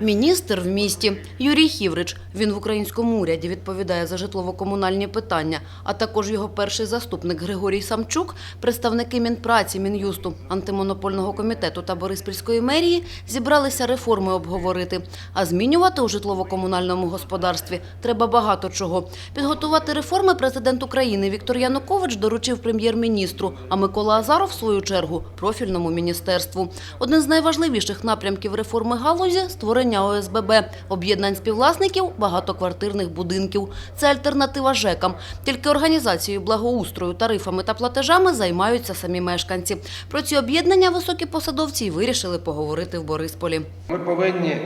Міністр в місті Юрій Хіврич. Він в українському уряді відповідає за житлово-комунальні питання, а також його перший заступник Григорій Самчук, представники Мінпраці, Мін'юсту, антимонопольного комітету та Бориспільської мерії зібралися реформи обговорити. А змінювати у житлово-комунальному господарстві треба багато чого. Підготувати реформи президент України Віктор Янукович доручив прем'єр-міністру, а Микола Азаров, в свою чергу, профільному міністерству. Один з найважливіших напрямків реформи галузі – створення ОСББ – об'єднань співвласників багатоквартирних будинків. Це альтернатива ЖЕКам. Тільки організацією благоустрою, тарифами та платежами займаються самі мешканці. Про ці об'єднання високі посадовці й вирішили поговорити в Борисполі. Ми повинні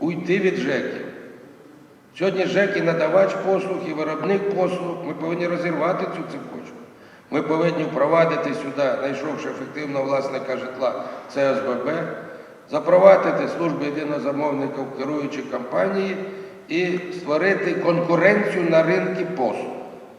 уйти від ЖЕКів. Сьогодні ЖЕК і надавач послуг, і виробник послуг. Ми повинні розірвати цю цепочку. Ми повинні впровадити сюди, знайшовши ефективного власника житла, це ОСББ, запровадити службу єдиного замовника в керуючі компанії і створити конкуренцію на ринку послуг.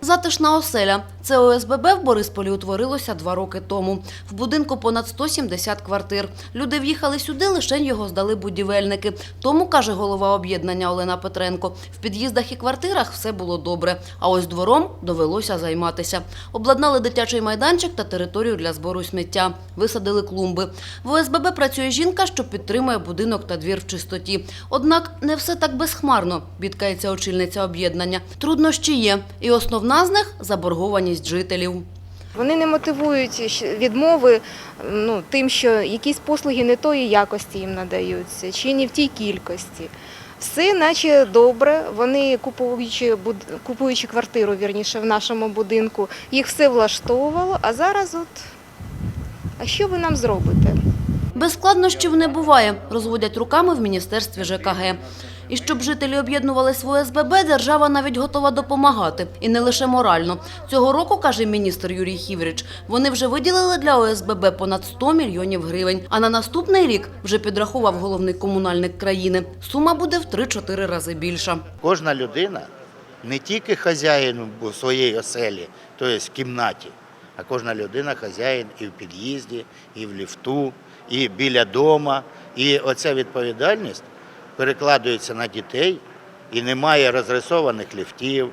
Затишна оселя. Це ОСББ в Борисполі утворилося два роки тому. В будинку понад 170 квартир. Люди в'їхали сюди, лише його здали будівельники. Тому, каже голова об'єднання Олена Петренко, в під'їздах і квартирах все було добре. А ось двором довелося займатися. Обладнали дитячий майданчик та територію для збору сміття. Висадили клумби. В ОСББ працює жінка, що підтримує будинок та двір в чистоті. Однак не все так безхмарно, бідкається очільниця об'єднання. Труднощі є. І основна з них – заборгованість жителів. Вони не мотивують відмови ну, тим, що якісь послуги не тої якості їм надаються, чи не в тій кількості. Все наче добре. Вони купуючи, купуючи квартиру, вірніше, в нашому будинку, їх все влаштовувало, а зараз от, а що ви нам зробите? Без складнощів не буває, розводять руками в Міністерстві ЖКГ. І щоб жителі об'єднувались в ОСББ, держава навіть готова допомагати. І не лише морально. Цього року, каже міністр Юрій Хіврич, вони вже виділили для ОСББ понад 100 мільйонів гривень. А на наступний рік, вже підрахував головний комунальник країни, сума буде в 3-4 рази більша. Кожна людина не тільки хазяїн у своєї оселі, тобто в кімнаті, а кожна людина хазяїн і в під'їзді, і в ліфту, і біля дома. І оця відповідальність перекладується на дітей, і немає розрисованих ліфтів,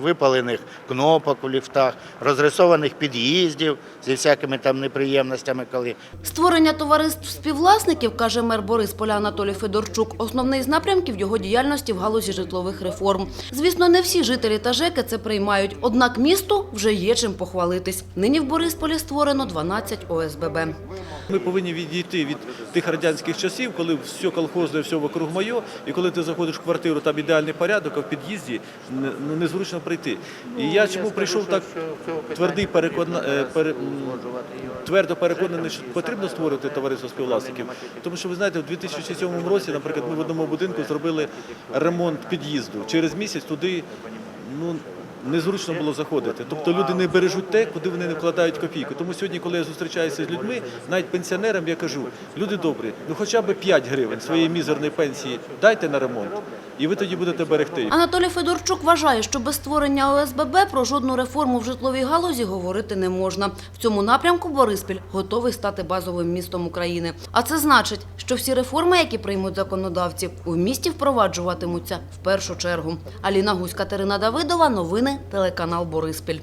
випалених кнопок у ліфтах, розрисованих під'їздів зі всякими там неприємностями, коли Створення товариств співвласників, каже мер Борисполя Анатолій Федорчук, основний з напрямків його діяльності в галузі житлових реформ. Звісно, не всі жителі та ЖЕКи це приймають, однак місту вже є чим похвалитись. Нині в Борисполі створено 12 ОСББ. Ми повинні відійти від тих радянських часів, коли все колхозне, все вокруг моє, і коли ти заходиш в квартиру, там ідеальний порядок, а в під'їзді незручно прийти. І я чому прийшов так твердий перекона, е, твердо переконаний, що потрібно створити товариство співвласників. Тому що ви знаєте, в 2007 році, наприклад, ми в одному будинку зробили ремонт під'їзду. Через місяць туди ну незручно було заходити. Тобто люди не бережуть те, куди вони не вкладають копійку. Тому сьогодні, коли я зустрічаюся з людьми, навіть пенсіонерам, я кажу, люди добрі, ну хоча б 5 гривень своєї мізерної пенсії дайте на ремонт, і ви тоді будете берегти. Анатолій Федорчук вважає, що без створення ОСББ про жодну реформу в житловій галузі говорити не можна. В цьому напрямку Бориспіль готовий стати базовим містом України. А це значить, що всі реформи, які приймуть законодавці, у місті впроваджуватимуться в першу чергу. Аліна Гусь, Катерина Давидова, новини, телеканал Бориспіль.